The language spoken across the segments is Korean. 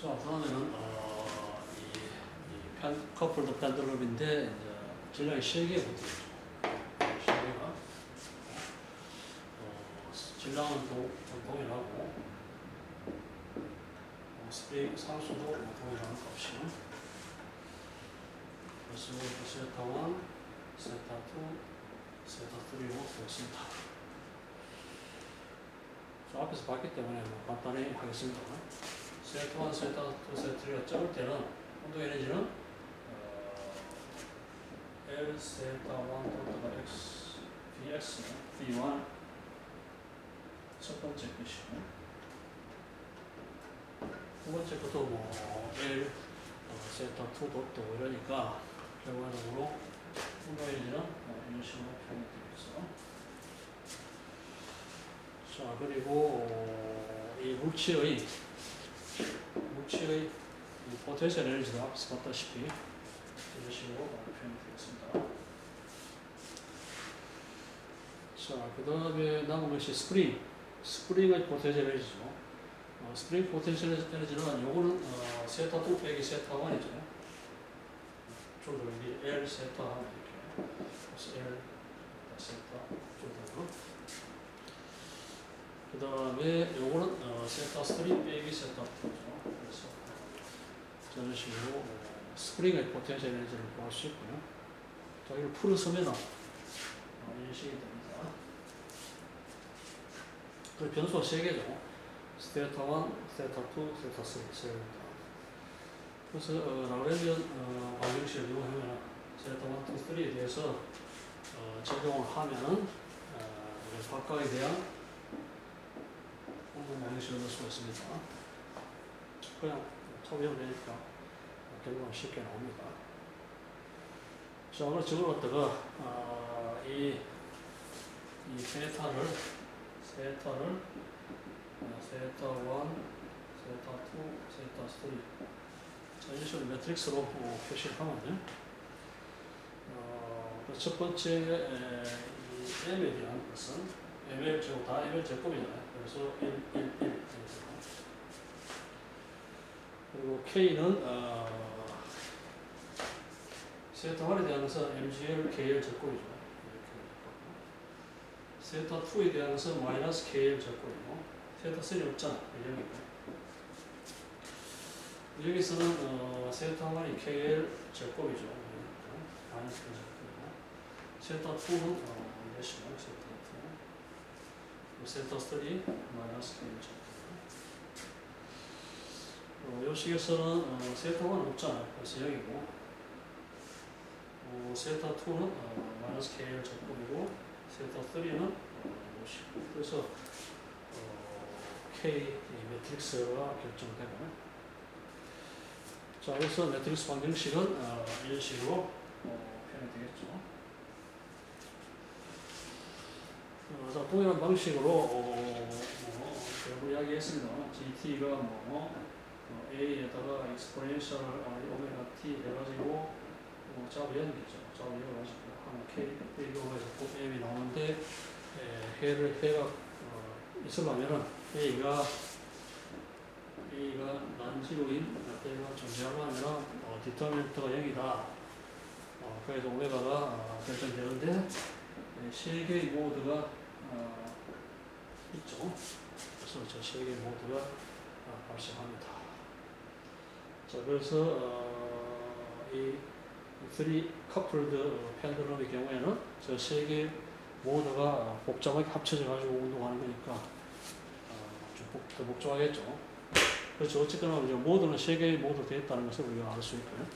자, 다음에는 어, 이, 이 펜, 커플드 펜들럼인데 이제 질량이 세 개가 붙어있죠. 세 개가. 어, 질량은 동, 동일하고 어, 스프링 상수도 뭐 동일한 값이. 그래서 세타 1, 세타 2, 세타 3로 되었습니다. 저 앞에서 봤기 때문에 뭐 간단히 하겠습니다. 세트 1, 세트 2, 세트 3가 적을 때는 운동 에너지는 어, L 세타 1 토트가 X, VX, V1 첫 번째 것이고 두 번째 것도 뭐 L 어, 세타 2 도트 이러니까 결과적으로 운동 에너지는 어, 이런 식으로 표현이 되겠어. 자 그리고 어, 이 물체의 이 포텐셜 에너지도 앞서 봤다시피 이런 식으로 표현이 되겠습니다. 자, 그 다음에 남은 것이 스프링. 스프링의 포텐셜 에너지죠. 어, 스프링 포텐셜 에너지는 요거는 어, 세타 2 빼기 세타 1이죠. 줄도 여기 L 세타 1 이렇게. 그래서 L 세타 줄도 그 다음에 요거는 어, 세타 3 빼기 2죠. 그래서 저런 식으로 어, 스프링의 포텐셜 에너지를 구할 수 있고요. 자, 이걸 풀어서면 어, 이런 식이 됩니다. 그 변수가 세 개죠. 스테타 1, 스테타 2, 스테타 3, 세 개입니다. 그래서 어, 라그레미언 어, 방정식을 이용하면 스테타 1, 2, 3에 대해서 어, 적용을 하면은 어, 각각에 대한 공부 방정식을 넣을 수가 있습니다. 그냥 처음에 되니까 결국은 쉽게 나옵니다. 자, 오늘 저걸 갖다가 아, 이, 이 세타를 세타를 어, 세타 1, 세타 2, 세타 3 자, 이런 식으로 매트릭스로 어, 표시를 하면요. 어, 그첫 번째 에, 이 m에 대한 것은 ml 제곱 다 ml 제곱이잖아요. 그래서 1, 1, 1 이렇게 그리고 K는 어, 세타 1에 대한 것은 MGL, KL 제곱이죠. 세타 2에 대한 것은 마이너스 KL 제곱이고 세타 3는 없잖아. 여기고 여기서는 어, 세타 1이 KL 제곱이죠. 마이너스 K 제곱이고 세타 2는 어, 몇이고 세타 2 세타 3 마이너스 KL 제곱 어, 요 식에서는 어, 세타는 없잖아요. 그래서 여기고 어, 세타 2는 어, 마이너스 KL 제곱이고 세타 3는 어, 요식. 그래서 어, K 이 매트릭스가 결정되고 자 그래서 매트릭스 방정식은 어, 이런 식으로 어, 표현이 되겠죠. 어, 자 동일한 방식으로 어, 뭐, 결국 이야기했습니다. GT가 뭐 어, A에다가 exponential 오메가 t 해가지고 어, 잡으려는 거죠. 잡으려가지고 하면 K 이거에서 꼭 M이 나오는데 에, 해를 해가 어, 있으려면은 A가 A가 난지로인 A가 존재하려면은 어, 디터미넌트가 0이다. 어, 그래서 오메가가 어, 결정되는데 에, 세 개의 모드가 어, 있죠. 그래서 저 세 개의 모드가 어, 발생합니다. 자, 그래서 어, 이 쓰리 커플드 펜들럼의 경우에는 저 세 개 모두가 복잡하게 합쳐져 가지고 운동하는 거니까 어, 좀 복, 더 복잡하겠죠. 그렇죠. 어쨌거나 모두는 세 개의 모두 됐다는 것을 우리가 알 수 있고요.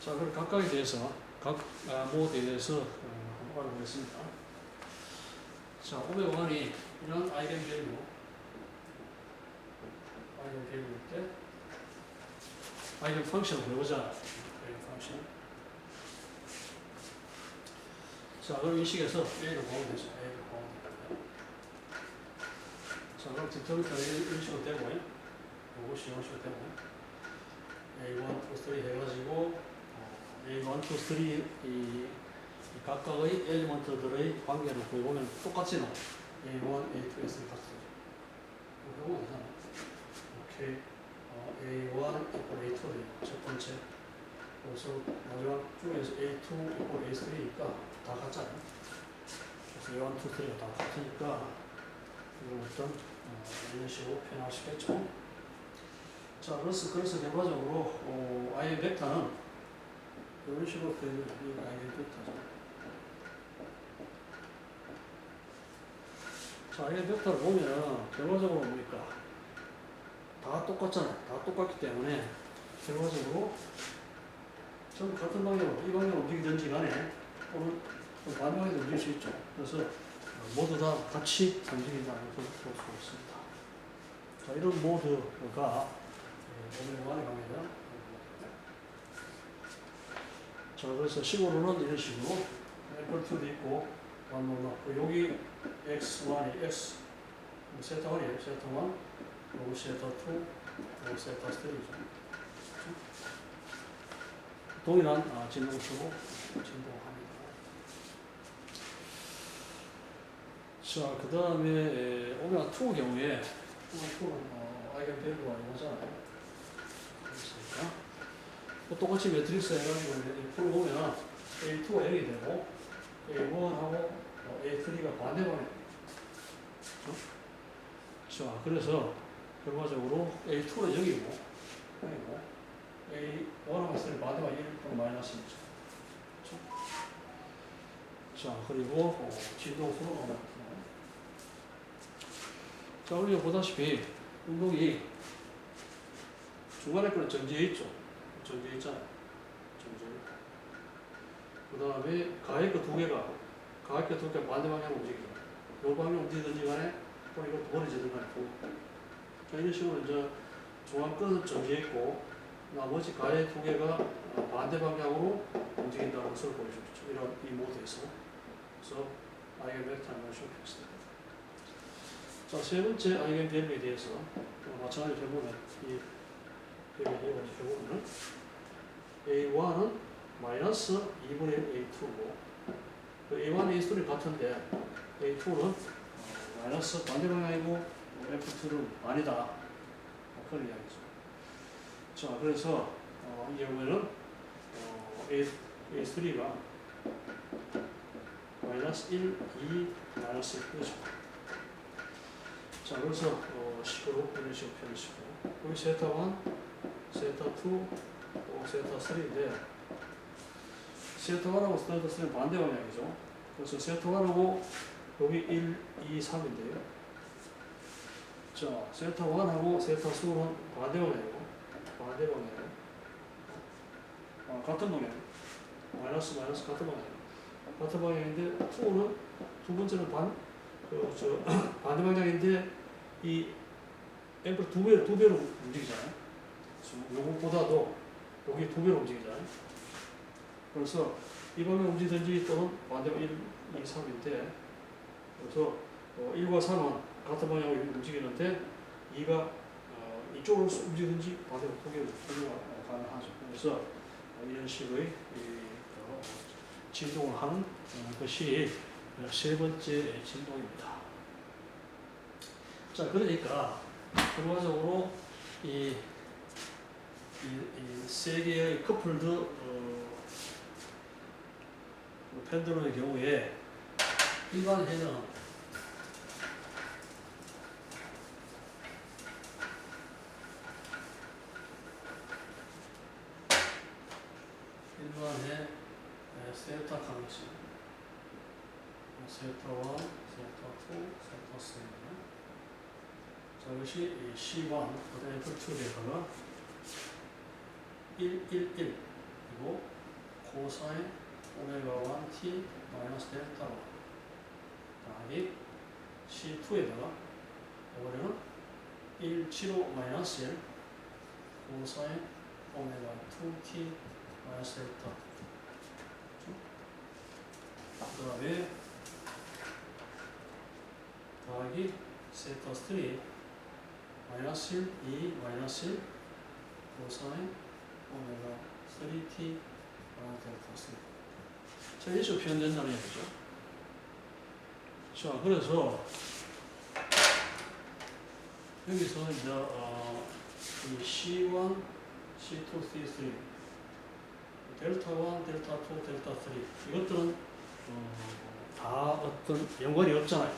자, 그럼 각각에 대해서 각 아, 모드에 대해서 어, 한번 알아보겠습니다. 자, 오메가 1이 이런 아이겐 밸류, 아이겐 밸류일 때, 아이겐 펑션을 배우자. 아이겐 펑션. 자, 그럼 이 식에서 A를 구하면 되죠. A를 구하면 되고요. 자, 그럼 디터미터가 이런 식으로 되고요. 이것이 이런 식으로 되고요. A1, 2, 3 해가지고, 어, A1, 2, 3 이, 이 각각의 엘리먼트들의 관계를 구해보면 똑같지 나 A1, A2, S 같죠. 이거 되잖아. 오케이. 어, A1 equal A2 돼요. 첫 번째. 그래서 마지막 중에서 A2 equal A3니까 다 같잖아요. 그래서 A1, 2, 3가 다 같으니까 이거 일단 어, 이런 식으로 표현하시겠죠. 자, 그래서 그래서 결과적으로 어, I 벡터는 이런 식으로 표현을 이 I 벡터죠. 자, I 벡터를 보면은 결과적으로 뭡니까? 다 똑같잖아요. 다 똑같기 때문에 결과적으로 전부 같은 방향으로 이 방향으로 움직이든지 간에 또는 좀 반방향으로 움직일 수 있죠. 그래서 어, 모두 다 같이 움직인다는 것을 볼 수 있습니다. 자, 이런 모드가 오늘 안에 가면 자, 그래서 식으로는 이런 식으로 애플2도 있고 완노나 여기 x1이 x 세타 1이에요. 세타 1 요거 세타 2 요거 세타 3죠. 동일한 아, 진동수로 진동합니다. 자, 그 다음에 오메가 2 경우에 오메가 2는 어, 아이겐 밸류가 이거잖아요. 또 똑같이 매트릭스 해가지고 풀을 보면 A2가 0이 되고 A1하고 어, A3가 반대 방향. 자, 그래서 결과적으로 A2는 0이고 0이고 A1하고 S3 반대 방향 1 또는 마이너스 1죠. 자, 그리고 어, 진동수로 가면 자, 우리가 보다시피 운동이 중간에 거는 정지해 있죠. 정지해 있고. 그 다음에 가액 거두 개가, 가액 거두 개가 반대 방향으로 움직이죠. 요 방향 움직이든지 간에, 또 이것도 버리지든 간에. 자, 이런 식으로 이제 정지해 있고, 나머지 가액 두 개가 반대 방향으로 움직인다는 것을 보여주죠. 이런 이 모드에서. 그래서 아이겐 벡터는 것이 표시됩니다. 자, 세 번째 아이겐 밸류에 대해서 또 마찬가지로 해보면 이 밸류 해보면 A1은 마이너스 2분의 1 A2고 A1, A3는 같은데 A2는 어, 마이너스 반대 방향이고 F2는 아니다. 어, 그런 이야기죠. 자, 그래서 어, 이 경우에는 어, A, A3가 마이너스 1, 2, 마이너스 1이죠. 자, 그래서 어, 식으로 이런 식으로 표현하시고 여기 세타 1, 세타 2, 또 세타 3인데 세타 1하고 세타 3는 반대 방향이죠. 그래서 세타 1하고 여기 1, 2, 3인데요. 자, 세타 1하고 세타 2는 반대 방향이고 반대 방향이에요. 아, 같은 방향. 마이너스 마이너스 같은 방향. 같은 방향인데 2는 두 번째는 반, 그, 저, 반대 방향인데 이 앰플 두 배, 두 배로 움직이잖아요. 그래서 요것보다도 여기 두 배로 움직이잖아요. 그래서 이 방향 움직이든지 또는 반대로 1, 2, 3인데 그래서 어, 1과 3은 같은 방향으로 움직이는데 2가 어, 이쪽으로 움직이든지 반대로 두 개로 두 개가 가능하죠. 그래서 어, 이런 식의 이, 어, 진동을 하는 어, 것이 세 번째 진동입니다. 자, 그러니까 결과적으로 이 세 개의 커플드 어, 펜드론의 경우에 일반 해는 일반의 네, 세타 강시 세타 1, 세타 2, 세타 3입니다. 자, 이것이 이 C1, 그 다음에 풀출에다가 1, 1, 1 그리고 코사인 오메가 1 T 마이너스 델타 1 더하기 C2에다가 이번에는 1, 7, 5 마이너스 1 코사인 오메가 2 T 마이너스 델타. 그 다음에 더하기 세타 3 마이너스 1, 2, 마이너스 1 코사인 오메가 3t 마이너스 델타 3 전리식 표현된다는 얘기죠. 자, 그래서 여기서 이제 어, 이 C1, C2, C3, 델타 1, 델타 2, 델타 3 이것들은 어, 다 어떤 연관이 없잖아요.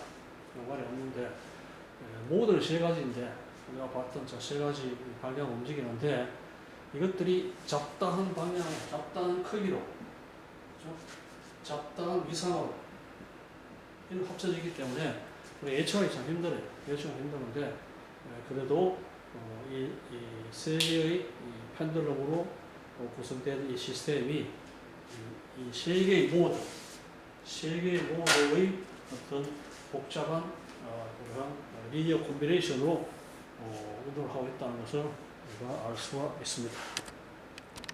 연관이 없는데 예, 모든 세 가지인데 우리가 봤던 저 세 가지 방향 움직이는데 이것들이 잡다한 방향, 잡다한 크기로, 그죠? 잡다한 위상으로 이렇게 합쳐지기 때문에 우리 예측하기 참 힘들어요. 예측하기 힘드는데 예, 그래도 어, 이, 이 세 개의 이 펜들럼으로 어, 구성된 이 시스템이 이 세 개의 모드, 세 개의 모드의 어떤 복잡한 어, 그러한 리니어 콤비네이션으로 어, 운동을 하고 있다는 것을 Arzuha ismidir.